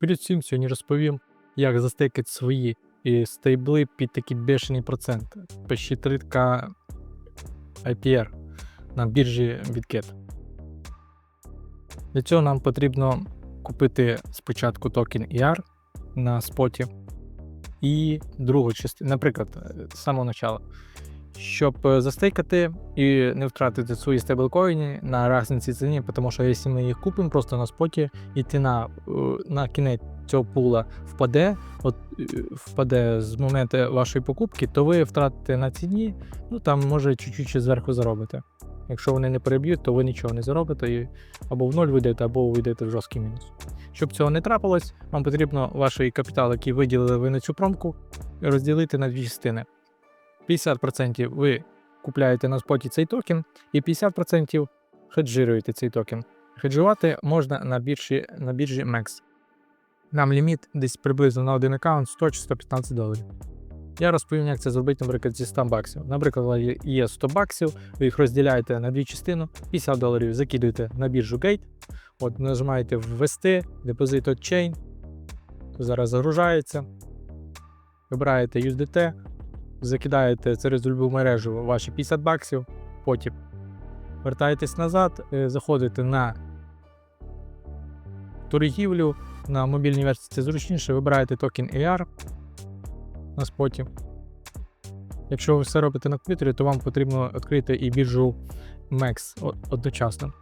Перед цим сьогодні розповім, як застейкати свої і стейбли під такі бешені проценти. Почти 3К IPR на біржі BitGet. Для цього нам потрібно купити спочатку токен ER на споті і другу частину, наприклад, е, з самого початку. Щоб е, застейкати і не втратити свої стейблкоїни на різниці ціні, тому що якщо ми їх купимо просто на споті, і ціна е, на кінець цього пула впаде, от е, впаде з моменту вашої покупки, то ви втратите на ціні, ну там може чуть-чуть зверху заробите. Якщо вони не переб'ють, то ви нічого не заробите і або в ноль вийдете, або ви йдете в жорсткий мінус. Щоб цього не трапилось, вам потрібно ваш капітал, який виділили ви на цю промку, розділити на дві частини. 50% ви купляєте на споті цей токен, і 50% хеджируєте цей токен. Хеджувати можна на біржі, на біржі MEX. Нам ліміт десь приблизно на один аккаунт 100 чи 115 доларів. Я розповім, як це зробити, наприклад, зі 100 баксів. Наприклад, є 100 баксів, ви їх розділяєте на дві частини, 50 доларів закидуєте на біржу Gate, от нажимаєте ввести, депозит от Chain, зараз загружається, вибираєте USDT, закидаєте через любу мережу ваші 50 баксів, потім вертаєтесь назад, е, заходите на торгівлю, на мобільній версії це зручніше, вибираєте токен AR на споті. Якщо ви все робите на комп'ютері, то вам потрібно відкрити і біржу MEX одночасно.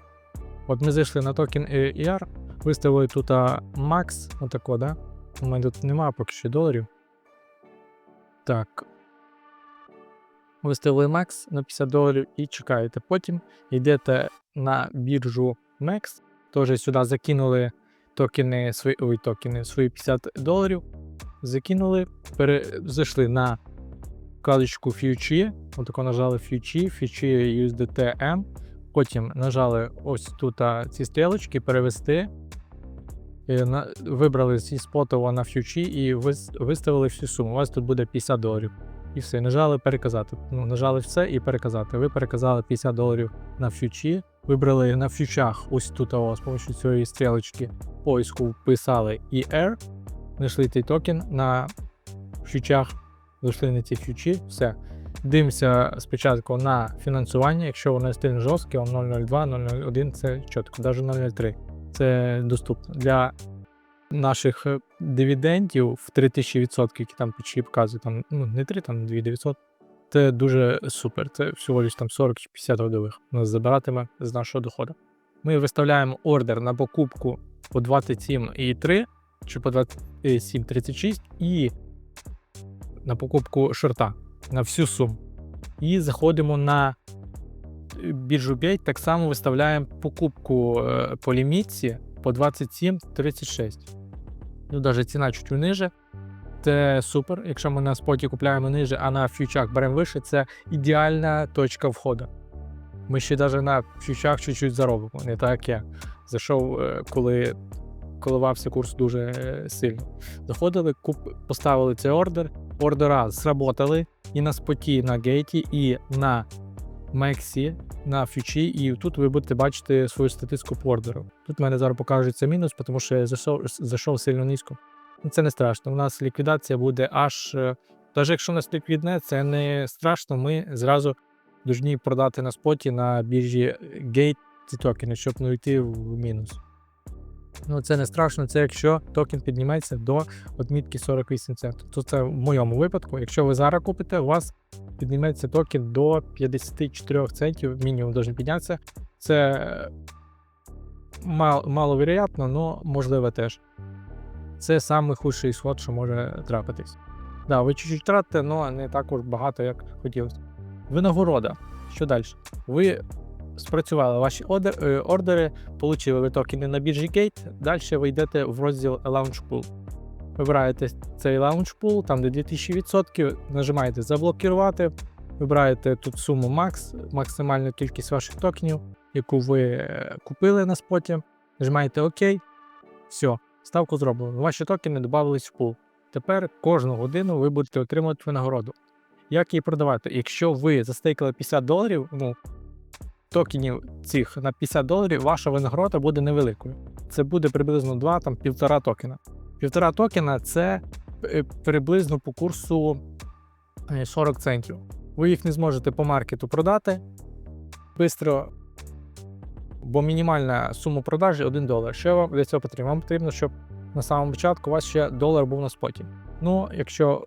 От ми зайшли на токен AR, виставили тут Max, отако, да? У мене тут немає поки що доларів. Так. Виставили Max на 50 доларів і чекаєте. Потім йдете на біржу MEX, теж сюди закинули токени, свої, ой, токени, свої 50 доларів, закинули, зайшли на вкладочку Future, отако нажали Future, Future USDT M, потім нажали ось тут ці стрілочки, перевести, на, вибрали зі спотово на Future і вис- виставили всю суму. У вас тут буде 50 доларів. І все, нажали переказати. Ну, нажали все і переказати. Ви переказали 50 доларів на фьючі, вибрали на фьючах ось тут о, з допомогою цієї стрілочки поиску вписали ER, знайшли цей токен на фьючах, зайшли на ці фьючі, все. Дивимося спочатку на фінансування, якщо воно стильно жорстке, 002, 001 це чітко, навіть 003. Це доступно. Для наших е, дивідендів в 3000%, які там печі показують, там, ну не 3, там 2900. Це дуже супер. Це всього лиш там 40 чи 50 годових нас забиратиме з нашого доходу. Ми виставляємо ордер на покупку по 27,3 чи по 27,36 і на покупку шорта на всю суму. І заходимо на е, біржу Bait, так само виставляємо покупку е, по лімітці по 27,36. Ну, навіть ціна чуть ниже. Це супер. Якщо ми на споті купляємо ниже, а на фьючах беремо вище, це ідеальна точка входу. Ми ще навіть на фьючах чуть-чуть заробимо, не так як я. Зайшов, е, коли коливався курс дуже е, сильно. Заходили, куп, поставили цей ордер. Ордера сработали і на споті, на гейті, і на Мексі, на фьючі, і тут ви будете бачити свою статистику по ордеру. Тут в мене зараз покажеться мінус, тому що я зайшов, зайшов сильно низько. Ну, Це не страшно. У нас ліквідація буде аж. Навіть якщо у нас ліквідне, це не страшно. Ми зразу повинні продати на споті на біржі Gate ці токени, щоб не йти в мінус. Ну, це не страшно, це якщо токен підніметься до відмітки 48 центів. То це в моєму випадку. Якщо ви зараз купите, у вас підніметься токен до 54 центів, мінімум должен піднятися. Це е, мал, але можливо теж. Це самий ісход, що може трапитись. Да, ви чуть-чуть тратите, але не так уж багато, як хотілося. Винагорода. Що далі? Ви спрацювали ваші е, ордери, отримали ви токени на біржі Gate, далі ви йдете в розділ Launch Pool. Вибираєте цей Pool, там де 2000%, нажимаєте заблокувати, вибираєте тут суму Max, максимальну кількість ваших токенів, яку ви е, купили на споті. Нажимаєте ОК. Все, ставку зроблено. Ваші токени додавались в пул. Тепер кожну годину ви будете отримувати винагороду. Як її продавати? Якщо ви застейкали 50 доларів, ну, токенів цих на 50 доларів, ваша винагорода буде невеликою. Це буде приблизно 2-1,5 токена. Півтора токена це е, приблизно по курсу е, 40 центів. Ви їх не зможете по маркету продати бистро, бо мінімальна сума продажі 1 долар. Що вам для цього потрібно? Вам потрібно, щоб на самому початку у вас ще долар був на споті. Ну, якщо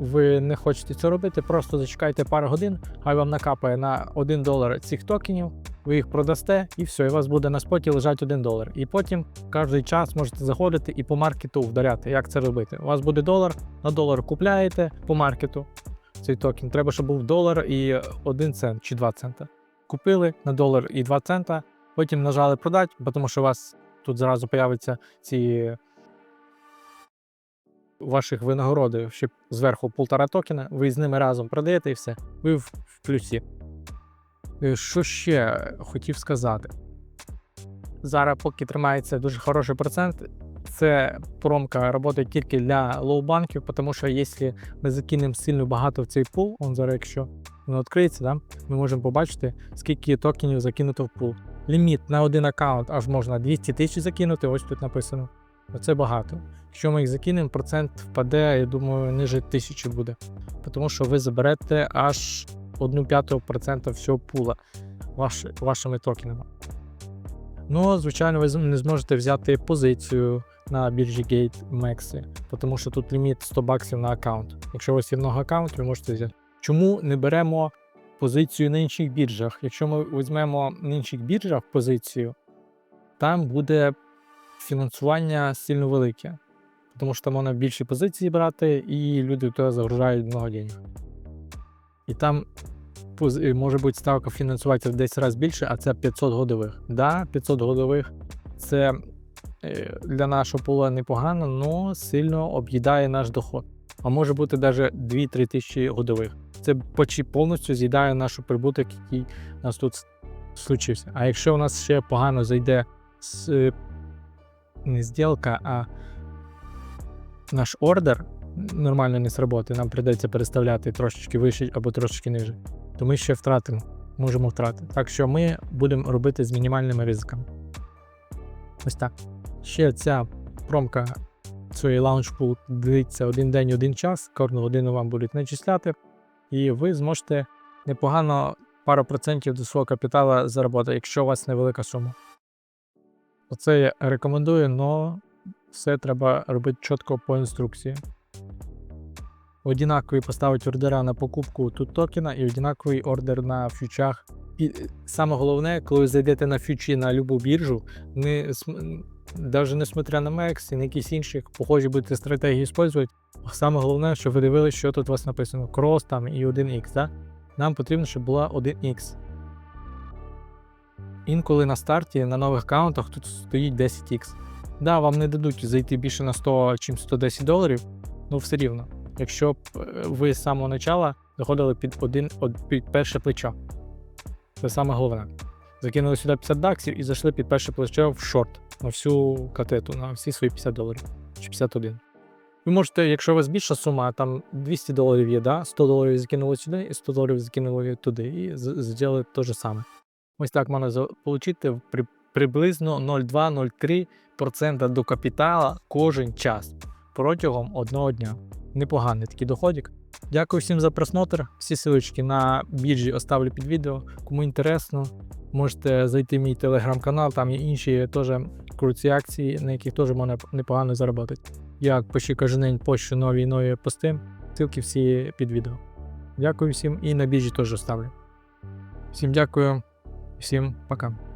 ви не хочете це робити, просто зачекайте пару годин, хай вам накапає на 1 долар цих токенів, ви їх продасте, і все, і у вас буде на споті лежати 1 долар. І потім кожен час можете заходити і по маркету вдаряти. Як це робити? У вас буде долар, на долар купляєте по маркету цей токен. Треба, щоб був долар і 1 цент чи 2 цента. Купили на долар і 2 цента, потім нажали продати, тому що у вас тут зразу появляться ці ваших винагороди, ще зверху полтора токена, ви з ними разом продаєте і все. Ви в плюсі. Е, Що ще хотів сказати? Зараз, поки тримається дуже хороший процент, це промка працює тільки для лоу-банків, тому що якщо ми закинемо сильно багато в цей пул, он зараз, якщо воно відкриється, да, ми можемо побачити, скільки токенів закинуто в пул. Ліміт на один аккаунт аж можна 200 тисяч закинути, ось тут написано. Оце багато. Якщо ми їх закинемо, процент впаде, я думаю, ниже тисячі буде. Тому що ви заберете аж 1 п'яту процента всього пула ваш, вашими токенами. Ну, звичайно, ви не зможете взяти позицію на біржі Gate Max, тому що тут ліміт 100 баксів на аккаунт. Якщо у вас є много аккаунтів, ви можете взяти. Чому не беремо позицію на інших біржах? Якщо ми візьмемо на інших біржах позицію, там буде фінансування сильно велике. Тому що там можна більші позиції брати, і люди туди загружають много денег. І там може бути ставка фінансувати в 10 разів більше, а це 500 годових. Да, 500 годових це е, для нашого пола непогано, але сильно об'їдає наш доход. А може бути навіть 2-3 тисячі годових. Це почти повністю з'їдає наш прибуток, який у нас тут случився. А якщо у нас ще погано зайде не зділка, а наш ордер нормально не сработає, нам прийдеться переставляти трошечки вище або трошечки ниже, то ми ще втратимо, можемо втратити. Так що ми будемо робити з мінімальними ризиками. Ось так. Ще ця промка цієї лаунчпул длиться один день, один час, кожну годину вам будуть начисляти, і ви зможете непогано пару процентів до свого капіталу заробити, якщо у вас невелика сума. Оце я рекомендую, але все треба робити чітко по інструкції. Однакові поставити ордера на покупку тут токена і однаковий ордер на фьючах. І е, саме головне, коли ви зайдете на фьючі на любу біржу, не, навіть несмотря на MEX і на якісь інші похожі будете стратегії використовувати, саме головне, щоб ви дивилися, що тут у вас написано Cross там і 1X. Да? Нам потрібно, щоб була 1X. Інколи на старті на нових аккаунтах тут стоїть 10X. Да, вам не дадуть зайти більше на 100 чим 110 доларів, ну все рівно. Якщо б е, ви з самого початку заходили під один під перше плечо. Це саме головне. Закинули сюди 50 баксів і зайшли під перше плече в шорт на всю катету, на всі свої 50 доларів чи 51. Ви можете, якщо у вас більша сума, там 200 доларів є, да? 100 доларів закинули сюди і 100 доларів закинули туди, і зробили те ж саме. Ось так можна отримати при, приблизно 0,2-0,3% до капітала кожен час протягом одного дня. Непоганий такий доходик. Дякую всім за просмотр. Всі ссылочки на біржі оставлю під відео. Кому інтересно, можете зайти в мій телеграм-канал, там є інші теж круті акції, на яких теж можна непогано заробити. Я почти кожен день пощу нові нові пости. Ссылки всі під відео. Дякую всім і на біржі теж оставлю. Всім дякую, всім пока.